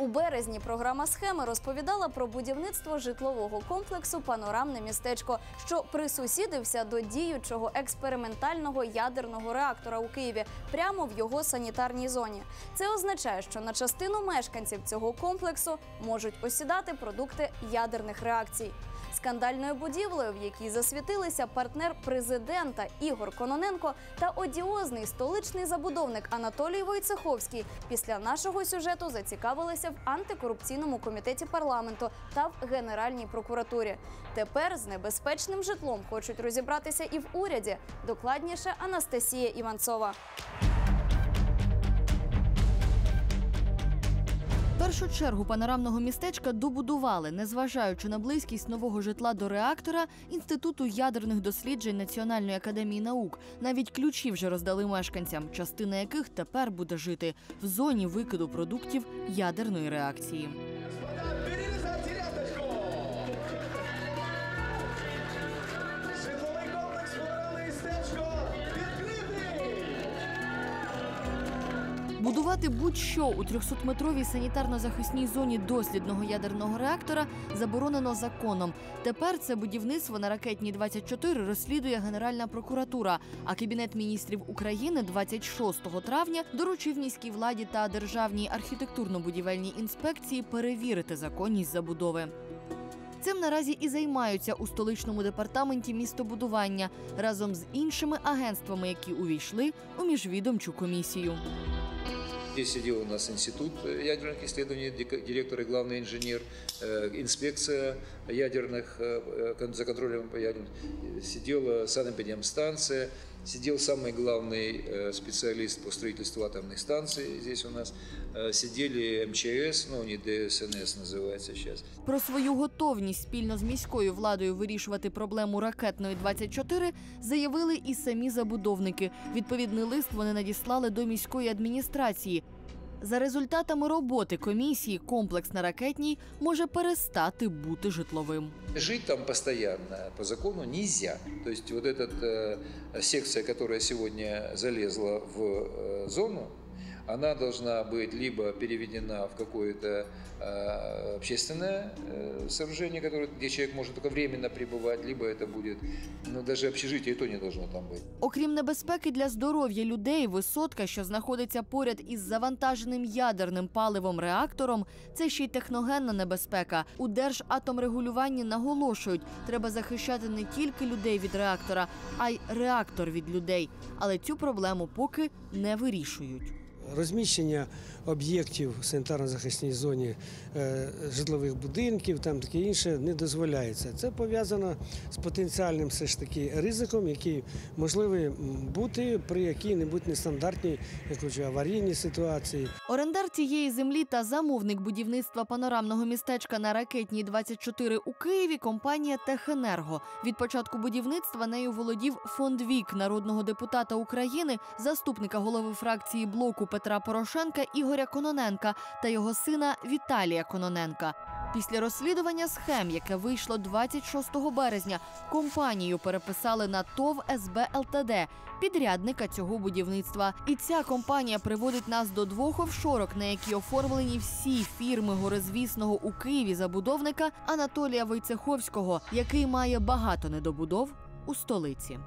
У березні програма схеми розповідала про будівництво житлового комплексу Панорамне містечко, що присусідився до діючого експериментального ядерного реактора у Києві прямо в його санітарній зоні. Це означає, що на частину мешканців цього комплексу можуть осідати продукти ядерних реакцій. Скандальною будівлею, в якій засвітилися партнер президента Ігор Кононенко та одіозний столичний забудовник Анатолій Войцеховський, після нашого сюжету зацікавилися в антикорупційному комітеті парламенту та в Генеральній прокуратурі. Тепер з небезпечним житлом хочуть розібратися і в уряді. Докладніше Анастасія Іванцова. Першу чергу панорамного містечка добудували, незважаючи на близькість нового житла до реактора Інституту ядерних досліджень Національної академії наук. Навіть ключі вже роздали мешканцям, частина яких тепер буде жити в зоні викиду продуктів ядерної реакції. Будувати будь-що у 300-метровій санітарно-захисній зоні дослідного ядерного реактора заборонено законом. Тепер це будівництво на ракетній 24 розслідує Генеральна прокуратура. А Кабінет міністрів України 26 травня доручив міській владі та державній архітектурно-будівельній інспекції перевірити законність забудови. Цим наразі і займаються у столичному департаменті містобудування разом з іншими агентствами, які увійшли у міжвідомчу комісію. Здесь сидел у нас институт э, ядерных исследований, дик- директор и главный инженер, э, инспекция ядерных, э, э, кон- за контролем по ядерным, э, сидела санэпидемстанция, сидел самый главный э, специалист по строительству атомных станций здесь у нас, э, сидели МЧС, ну не ДСНС называется сейчас, Про свою готовність спільно з міською владою вирішувати проблему ракетної 24 заявили і самі забудовники. Відповідний лист вони надіслали до міської адміністрації. За результатами роботи комісії комплекс на ракетній може перестати бути житловим. Жить там постоянно по закону нельзя. То есть вот эта э, секция, которая сегодня залезла в э, зону, она должна быть либо переведена в какое-то э, общественное э, сооружение, которое, где человек может только временно пребывать, либо это будет, ну даже общежитие и то не должно там быть. Окрім небезпеки для здоров'я людей, висотка, що знаходиться поряд із завантаженим ядерним паливом реактором, це ще й техногенна небезпека. У Держатомрегулюванні наголошують, треба захищати не тільки людей від реактора, а й реактор від людей. Але цю проблему поки не вирішують. Розміщення об'єктів в санітарно-захисній зоні е, житлових будинків, там таке інше не дозволяється. Це пов'язано з потенціальним все ж таки ризиком, який можливий бути при якій-небудь нестандартній, як кажу, аварійній ситуації. Орендар цієї землі та замовник будівництва панорамного містечка на ракетній 24 у Києві компанія Техенерго. Від початку будівництва нею володів фонд Вік народного депутата України, заступника голови фракції блоку Петра Порошенка Ігоря Кононенка та його сина Віталія Кононенка. Після розслідування схем, яке вийшло 26 березня, компанію переписали на ТОВ СБ ЛТД, підрядника цього будівництва. І ця компанія приводить нас до двох офшорок, на які оформлені всі фірми горизвісного у Києві забудовника Анатолія Войцеховського, який має багато недобудов у столиці.